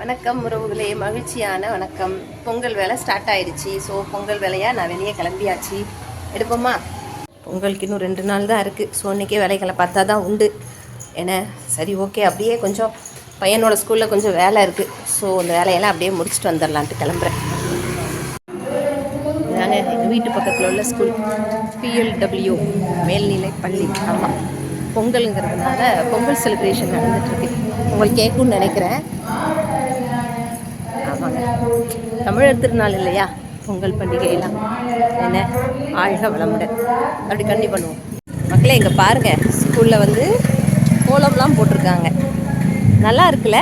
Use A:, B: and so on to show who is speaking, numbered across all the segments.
A: வணக்கம் உறவுகளே மகிழ்ச்சியான வணக்கம். பொங்கல் வேலை ஸ்டார்ட் ஆயிடுச்சு. ஸோ பொங்கல் வேலையாக நான் வெளியே கிளம்பியாச்சு. எடுப்போமா? பொங்கலுக்கு இன்னும் ரெண்டு நாள் தான் இருக்குது ஸோ இன்றைக்கே வேலைகளை பார்த்தா தான் உண்டு. என்ன? சரி ஓகே அப்படியே கொஞ்சம் பையனோட ஸ்கூலில் கொஞ்சம் வேலை இருக்குது ஸோ அந்த வேலையெல்லாம் அப்படியே முடிச்சுட்டு வந்துடலான்ட்டு கிளம்புறேன். நான் எங்கள் வீட்டு பக்கத்தில் உள்ள ஸ்கூல் பிஎல்டபிள்யூ மேல்நிலை பள்ளி. ஆமாம் பொங்கலுங்கிறதுனால பொங்கல் செலிப்ரேஷன் நடந்துகிட்ருக்கு உங்களுக்கு கேட்கும்னு நினைக்கிறேன். தமிழர் திருநாள் இல்லையா? பொங்கல் பண்டிகையெல்லாம். என்ன? ஆழ்க வளமுடன். அப்படி கண்டி பண்ணுவோம். மக்களே இங்கே பாருங்கள் ஸ்கூலில் வந்து கோலம்லாம் போட்டிருக்காங்க. நல்லா இருக்குல்ல?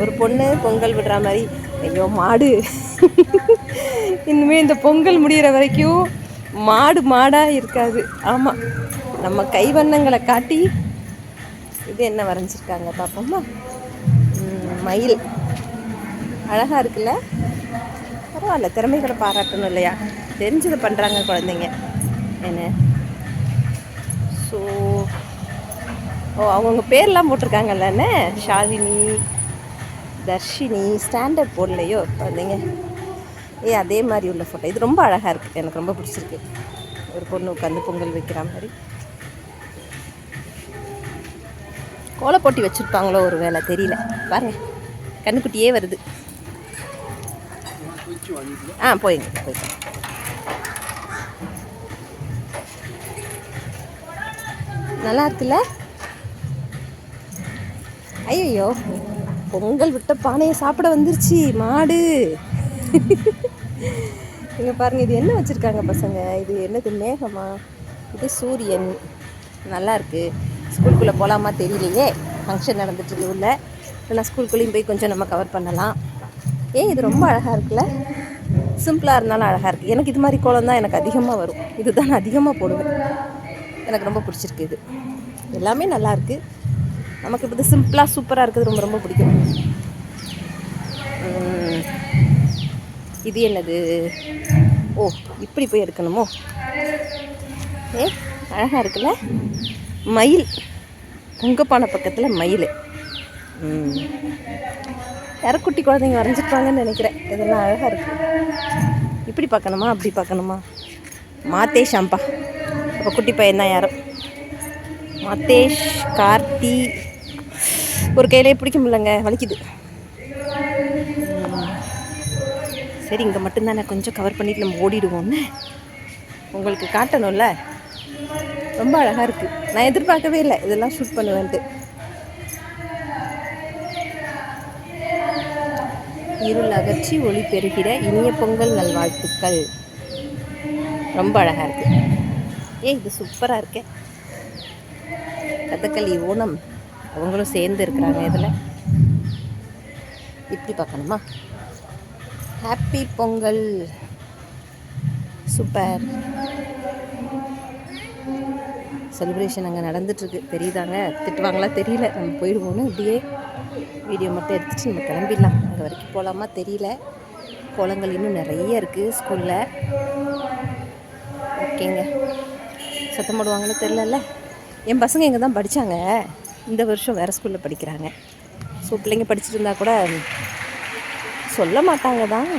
A: ஒரு பொண்ணு பொங்கல் விடுற மாதிரி ஐயோ மாடு. இனிமேல் இந்த பொங்கல் முடிகிற வரைக்கும் மாடு மாடாக இருக்காது. ஆமாம் நம்ம கைவண்ணங்களை காட்டி இது என்ன வரைஞ்சிருக்காங்க பார்ப்போமா மயில். அழகாக இருக்குல்ல? பரவாயில்ல திறமைகளை பாராட்டணும் இல்லையா? தெரிஞ்சதை பண்ணுறாங்க குழந்தைங்க. என்ன? ஸோ ஓ அவங்கவுங்க பேர்லாம் போட்டிருக்காங்கல்லண்ணே ஷாலினி தர்ஷினி ஸ்டாண்டர்ட் போடலையோ குழந்தைங்க? ஏ அதே மாதிரி உள்ள ஃபோட்டோ இது ரொம்ப அழகாக இருக்குது எனக்கு ரொம்ப பிடிச்சிருக்கு. ஒரு பொண்ணு உட்காந்து பொங்கல் வைக்கிற மாதிரி. கோலை போட்டி வச்சுருப்பாங்களோ ஒரு வேலை தெரியல. பாருங்க. கண்ணுக்குட்டியே வருது. ஆ போயிங்க போயிங்க நல்லா இருக்குல்ல? ஐயோ பொங்கல் விட்ட பானையை சாப்பிட வந்துருச்சு மாடு. இங்கே பாருங்க இது என்ன வச்சுருக்காங்க பசங்க? இது என்னது மேகமா? இது சூரியன். நல்லாயிருக்கு ஸ்கூலுக்குள்ளே போகலாமா தெரியலையே. ஃபங்க்ஷன் நடந்துட்டு உள்ள. இல்லைனா ஸ்கூலுக்குள்ளேயும் போய் கொஞ்சம் நம்ம கவர் பண்ணலாம். ஏன் இது ரொம்ப அழகாக இருக்குல்ல? சிம்பிளாக இருந்தாலும் அழகாக இருக்குது எனக்கு இது மாதிரி கோலம் தான் எனக்கு அதிகமாக வரும். இதுதான் நான் அதிகமாக போடுவேன். எனக்கு ரொம்ப பிடிச்சிருக்கு இது. எல்லாமே நல்லாயிருக்கு நமக்கு இப்போ இது சிம்பிளாக சூப்பராக இருக்குது ரொம்ப ரொம்ப பிடிக்கும். இது என்னது? ஓ இப்படி போய் எடுக்கணுமோ? ஏ அழகாக இருக்குல்ல? மயில். பொங்கப்பான பக்கத்தில் மயில். யாரோ குட்டி குழந்தைங்க வரைஞ்சிருப்பாங்கன்னு நினைக்கிறேன். இதெல்லாம் அழகாக இருக்கு. இப்படி பார்க்கணுமா? அப்படி பார்க்கணுமா? மாத்தேஷ் அம்பா. அப்போ குட்டி பையன் தான் யாரும் மாத்தேஷ் கார்த்தி. ஒரு கையிலே பிடிக்க முடியலங்க. வலிக்குது. சரி இங்கே மட்டும்தானே கொஞ்சம் கவர் பண்ணிட்டு நம்ம ஓடிடுவோம்னு? உங்களுக்கு காட்டணும்ல? ரொம்ப அழகாக இருக்குது நான் எதிர்பார்க்கவே இல்லை. இதெல்லாம் ஷூட் பண்ணுவேன்ட்டு. இருள் அகற்றி ஒளி பெறுகிற இனிய பொங்கல் நல்வாழ்த்துக்கள். ரொம்ப அழகாக இருக்கு. ஏ இது சூப்பராக இருக்கே. கதகளி ஓணம் அவங்களும் சேர்ந்து இருக்கிறாங்க இதில். இப்படி பார்க்கணுமா? ஹாப்பி பொங்கல். சூப்பர் செலிப்ரேஷன் அங்கே நடந்துட்டுருக்கு தெரியுதாங்க? திட்டுவாங்களா? தெரியல. நம்ம போயிடுவோன்னு இப்படியே வீடியோ மட்டும் எடுத்துகிட்டு நம்ம கிளம்பிடலாம். அங்கே வரைக்கும் போகலாமா தெரியல. குளங்கள் இன்னும் நிறைய இருக்குது ஸ்கூலில் ஓகேங்க. சத்தம் போடுவாங்கன்னு தெரிலல்ல. என் பசங்க இங்கே தான் படித்தாங்க இந்த வருஷம் வேறு ஸ்கூலில் படிக்கிறாங்க. ஸோ பிள்ளைங்க படிச்சுட்டு இருந்தால் கூட சொல்ல மாட்டாங்க தான்.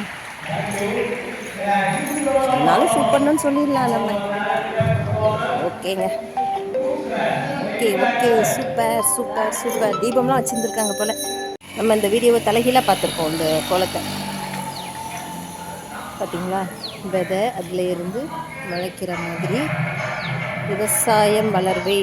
A: சொன்னாலும் ஷூட் பண்ணணும்னு சொல்லிடலாம் நம்ம. ஓகேங்க. Okay okay. Super super super. தீபம்லாம் வச்சுருந்துருக்காங்க போல். நம்ம இந்த வீடியோவை தலைகீழாக பார்த்துருக்கோம் இந்த கோலத்தை. பார்த்தீங்களா? விதை அதில் இருந்து முளைக்கிற மாதிரி. விவசாயம் வளர்வே.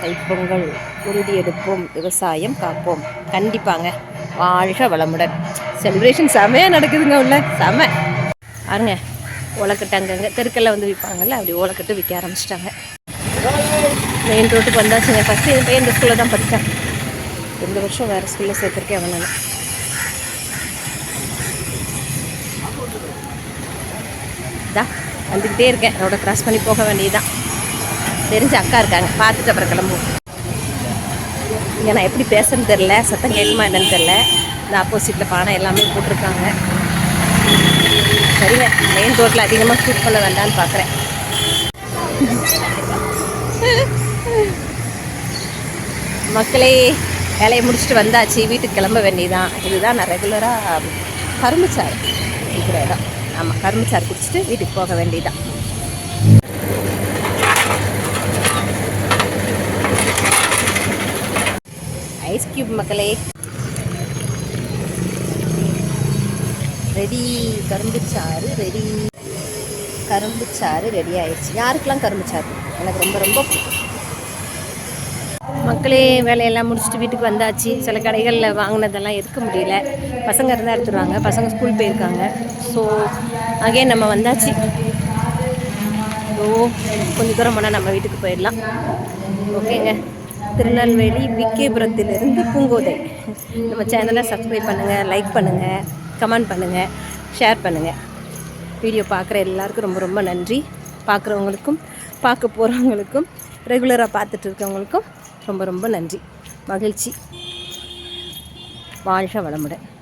A: தைப்பொங்கல் உறுதியெடுப்போம் விவசாயம் காப்போம். கண்டிப்பாங்க. வாழ்க வளமுடன். செலிப்ரேஷன் செமையாக நடக்குதுங்க உள்ள. செம. பாருங்க. ஓலக்கட்டு அங்கங்கே தெருக்கல்ல வந்து விற்பாங்கல்ல அப்படி ஓலக்கட்டு விற்க ஆரம்பிச்சிட்டாங்க. மெயின் ரோட்டுக்கு வந்தாச்சுங்க. ஃபஸ்ட்டு என் பையன் இந்த ஸ்கூலில் தான் படித்தான். இந்த வருஷம் வேறு ஸ்கூலில் சேர்த்துருக்கேன் அவனை நான். வந்துக்கிட்டே இருக்கேன். ரோட கிராஸ் பண்ணி போக வேண்டியதுதான். தெரிஞ்ச அக்கா இருக்காங்க. பார்த்துட்டு அப்புறம் கிளம்புவோம். இங்கே நான் எப்படி பேசுறேன்னு தெரில சத்தம் கேட்குமா என்னன்னு தெரில இந்த ஆப்போசிட்டில் பானை எல்லாமே போட்டிருக்காங்க. சரிங்க. மெயின் ரோட்டில் அதிகமாக ஷூட் பண்ண வேண்டாம்னு பார்க்குறேன். மக்களே வேலையை முடிச்சுட்டு வந்தாச்சு. வீட்டுக்கு கிளம்ப வேண்டியதான் இதுதான் நான் ரெகுலராக கரும்புச்சாறு இருக்கிற இடம். ஆமாம் கரும்புச்சாறு குடிச்சிட்டு வீட்டுக்கு போக வேண்டியதான் ஐஸ் கியூப் மக்களே. ரெடி கரும்புச்சாறு ரெடி கரும்புச்சாறு ரெடி ஆயிடுச்சு. யாருக்கெல்லாம் கரும்புச்சாறு? எனக்கு ரொம்ப ரொம்ப பிடிக்கும். மக்களே வேலையெல்லாம் முடிச்சுட்டு வீட்டுக்கு வந்தாச்சு. சில கடைகளில் வாங்கினதெல்லாம் எடுக்க முடியல. பசங்க இருந்தால் எடுத்துருவாங்க பசங்க ஸ்கூல் போயிருக்காங்க. ஸோ அகே நம்ம வந்தாச்சு. ஓ கொஞ்சம் தூரம் போனால் நம்ம வீட்டுக்கு போயிடலாம். ஓகேங்க. திருநெல்வேலி விக்கேபுரத்திலிருந்து பூங்கோதை. நம்ம சேனலை சப்ஸ்கிரைப் பண்ணுங்கள் லைக் பண்ணுங்கள் கமெண்ட் பண்ணுங்கள் ஷேர் பண்ணுங்கள் வீடியோ பார்க்குற எல்லாருக்கும் ரொம்ப ரொம்ப நன்றி. பார்க்குறவங்களுக்கும் பார்க்க போகிறவங்களுக்கும் ரெகுலராக பார்த்துட்டு இருக்கவங்களுக்கும் ரொம்ப ரொம்ப நன்றி. மகிழ்ச்சி. வாழ்க வளமுடன்.